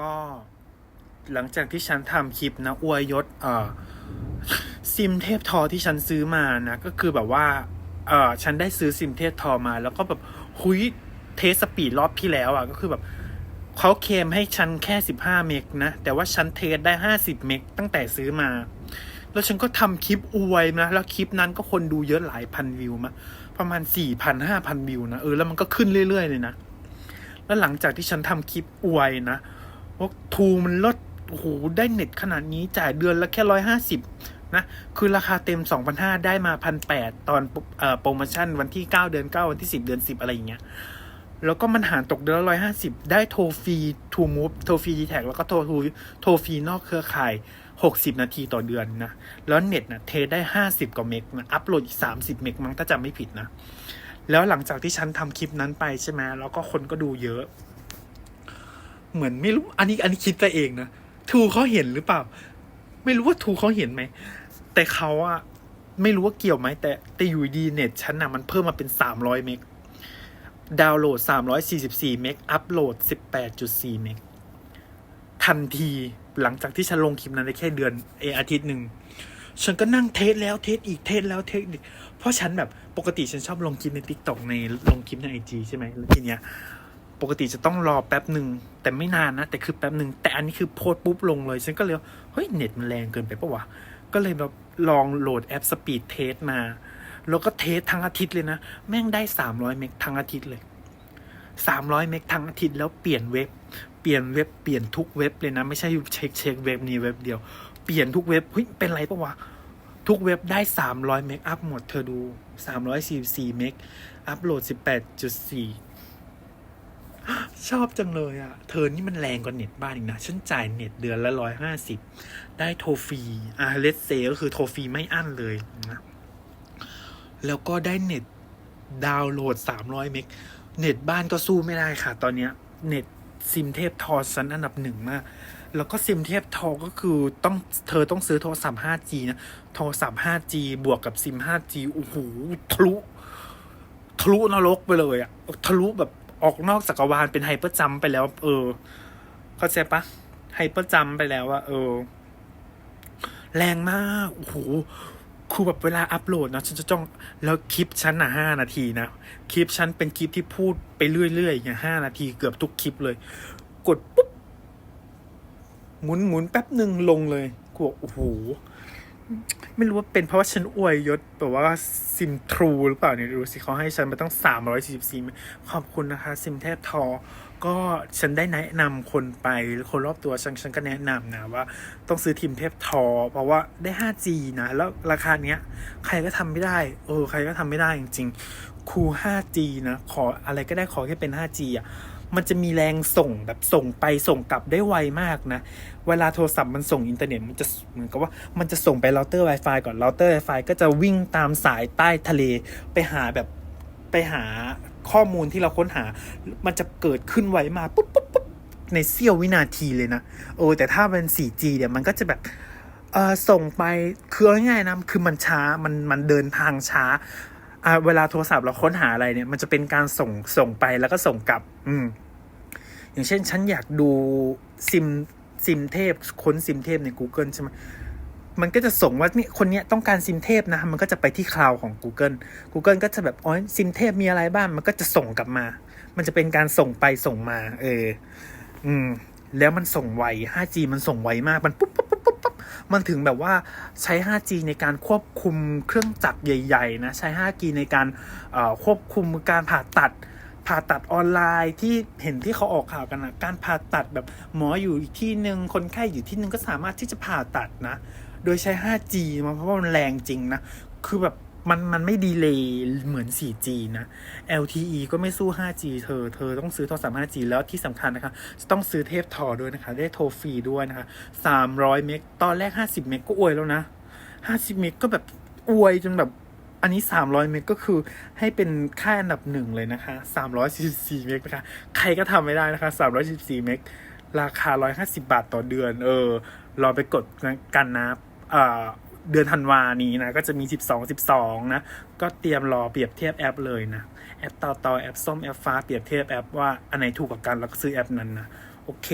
ก็หลังจากที่ฉันทำคลิปนะอวยยศเอ่อซิมเทพทอที่ฉันซื้อมานะก็คือแบบว่าเออฉันได้ซื้อซิมเทพทอมา แล้วก็แบบหุยเทสสปีดรอบที่แล้วอะก็คือแบบเขาเคมให้ฉันแค่ 15 เมกนะ แต่ว่าฉันเทสได้ 50 เมกตั้งแต่ซื้อมา แล้วฉันก็ทำคลิปอวยนะ แล้วคลิปนั้นก็คนดูเยอะหลายพันวิวมา ประมาณ 4,000 5,000 วิวนะ เออ แล้วมันก็ขึ้นเรื่อย ๆ เลยนะ แล้วหลังจากที่ฉันทำคลิปอวยนะ ว่าทูมันลดโอ้โหได้เน็ตขนาดนี้จ่ายเดือนละแค่ร้อยห้าสิบนะคือราคาเต็มสองพันห้าได้มาพันแปดตอนโปรโมชั่นวันที่เก้าเดือนเก้าวันที่สิบเดือนสิบอะไรอย่างเงี้ย แล้วก็มันหารตกเดือนละร้อยห้าสิบได้โทรฟรีทูมูฟโทรฟรีดีแท็แล้วก็โทรทูโทรฟรีนอกเครือข่ายหกสิบนาทีต่อเดือนนะ แล้วเน็ตนะเทได้ห้าสิบกว่าเมกนะ อัพโหลดอีกสามสิบเมกมั้งถ้าจำไม่ผิดนะ แล้วหลังจากที่ฉันทำคลิปนั้นไปใช่ไหมแล้วก็คนก็ดูเยอะ เหมือนไม่รู้อันนี้อันนี้คิดไปเองนะทูเขาเห็นหรือเปล่า ไม่รู้ว่าทูเขาเห็นไหม แต่เขาอะไม่รู้ว่าเกี่ยวไหมแต่แต่อยู่ดีเน็ตฉันอะมันเพิ่มมาเป็นสามร้อยเมกดาวน์โหลดสามร้อยสี่สิบสี่เมก อัพโหลดสิบแปดจุดสี่เมก ทันทีหลังจากที่ฉันลงคลิปนั้นได้แค่เดือนเอออาทิตย์หนึ่ง ฉันก็นั่งเทสแล้วเทสอีกเทสแล้วเทสอีก เพราะฉันแบบปกติฉันชอบลงคลิปในทิกตอกในลงคลิปในไอจีใช่ไหมแล้วทีเนี้ย ปกติจะต้องรอแป๊บหนึ่งแต่ไม่นานนะ แต่คือแป๊บหนึ่งแต่อันนี้คือโพสปุ๊บลงเลย ฉันก็เลยเฮ้ยเน็ตมันแรงเกินไปปะวะ ก็เลยแบบลองโหลดแอปสปีดเทสมา แล้วก็เทสทั้งอาทิตย์เลยนะ แม่งได้สามร้อยเมกทั้งอาทิตย์เลยสามร้อยเมกทั้งอาทิตย์แล้วเปลี่ยนเว็บ เปลี่ยนเว็บเปลี่ยนทุกเว็บเลยนะ ไม่ใช่เช็คเช็คเว็บนี้เว็บเดียว เปลี่ยนทุกเว็บเฮ้ยเป็นไรปะวะทุกเว็บได้ 300 เมกอัพหมดเธอดู 344 เมกอัพโหลด 18.4 ชอบจังเลยอะ เธอนี่มันแรงกว่าเน็ตบ้านอีกนะ ฉันจ่ายเน็ตเดือนละ150ได้โทรฟรีอะเลสเซก็คือโทรฟรีไม่อั้นเลยนะ แล้วก็ได้เน็ตดาวน์โหลด300เมก เน็ตบ้านก็สู้ไม่ได้ค่ะ ตอนเนี้ย เน็ตซิมเทพทอสันอันดับหนึ่งมาก แล้วก็ซิมเทพทอก็คือต้องเธอต้องซื้อโทรศัพท์ 5G นะ โทรศัพท์ 5G บวกกับซิม 5G โอ้โหทะลุทะลุนรกไปเลยอะทะลุแบบ ออกนอกจักรวาลเป็นไฮเปอร์จัมไปแล้ว เออ เข้าใจปะไฮเปอร์จัมไปแล้วอะเออ แรงมากโอ้โหคือแบบเวลาอัพโหลดนะฉันจะจ้องแล้วคลิปฉันอะห้านาทีนะ คลิปฉันเป็นคลิปที่พูดไปเรื่อยๆอย่างห้านาทีเกือบทุกคลิปเลย กดปุ๊บหมุนหมุนแป๊บหนึ่งลงเลยกูบอกโอ้โห ไม่รู้ว่าเป็นเพราะว่าฉันอวยยศแบบว่าซิมทรูหรือเปล่าเนี่ยดูสิเขาให้ฉันมาตั้งสามร้อยสี่สิบสี่ขอบคุณนะคะ ซิมแทบทอ ก็ฉันได้แนะนำคนไปคนรอบตัวฉันฉันก็แนะนำนะว่า ต้องซื้อทีมเทพทอ เพราะว่าได้ 5G นะ แล้วราคาเนี้ย ใครก็ทำไม่ได้เออใครก็ทำไม่ได้จริงๆ คู 5G นะ ขออะไรก็ได้ขอแค่เป็น 5G อะ มันจะมีแรงส่งแบบส่งไปส่งกลับได้ไวมากนะ เวลาโทรศัพท์มันส่งอินเทอร์เน็ตมันจะเหมือนกับว่ามันจะส่งไปเราเตอร์ Wi-Fi ก่อนเราเตอร์ Wi-Fi ก็จะวิ่งตามสายใต้ทะเลไปหาแบบไปหาข้อมูลที่เราค้นหา มันจะเกิดขึ้นไวมากปุ๊บปุ๊บปุ๊บในเสี้ยววินาทีเลยนะโอ้แต่ถ้าเป็น 4G เนี่ยมันก็จะแบบเออส่งไปคือง่ายๆนะคือมันช้ามันมันเดินทางช้า เวลาโทรศัพท์เราค้นหาอะไรเนี่ย มันจะเป็นการส่งส่งไปแล้วก็ส่งกลับ อืม อย่างเช่น ฉันอยากดูซิมซิมเทพค้นซิมเทพใน Google ใช่ไหมมันก็จะส่งว่านี่คนนี้ต้องการซิมเทพนะ มันก็จะไปที่คลาวของ Google Google ก็จะแบบอ๋อซิมเทพมีอะไรบ้าง มันก็จะส่งกลับมา มันจะเป็นการส่งไปส่งมา เออ อืม แล้วมันส่งไว 5G มันส่งไวมาก มันปุ๊บปุ๊บปุ๊บปุ๊บปุ๊บมันถึงแบบว่าใช้ 5G ในการควบคุมเครื่องจักรใหญ่ๆนะ ใช้ 5G ในการควบคุมการผ่าตัด ผ่าตัดออนไลน์ที่เห็นที่เขาออกข่าวกันนะการผ่าตัดแบบหมออยู่ที่หนึ่งคนไข้อยู่ที่หนึ่งก็สามารถที่จะผ่าตัดนะ โดยใช้ 5G มาเพราะว่ามันแรงจริงนะ คือแบบ มันมันไม่ดีเลยเหมือน 4G นะ LTE ก็ไม่สู้ 5G เธอ เธอต้องซื้อโทรศัพท์ 5G แล้วที่สำคัญนะคะ ต้องซื้อเทปทอด้วยนะคะ ได้โทรฟรีด้วยนะคะ 300 เมก ตอนแรก 50 เมกก็อวยแล้วนะ 50 เมกก็แบบอวยจนแบบอันนี้ 300 เมกก็คือให้เป็นค่าอันดับหนึ่งเลยนะคะ 344 เมกนะคะ ใครก็ทำไม่ได้นะคะ 344 เมก ราคา 150 บาทต่อเดือน เออ รอไปกดกันนะ เอ่อ เดือนธันวานี้นะ ก็จะมี 12 12 นะ ก็เตรียมรอเปรียบเทียบแอปเลยนะ แอปต่อต่อแอปส้มแอปฟ้าเปรียบเทียบแอปว่าอันไหนถูกกว่ากันแล้วก็ซื้อแอปนั้นนะ โอเค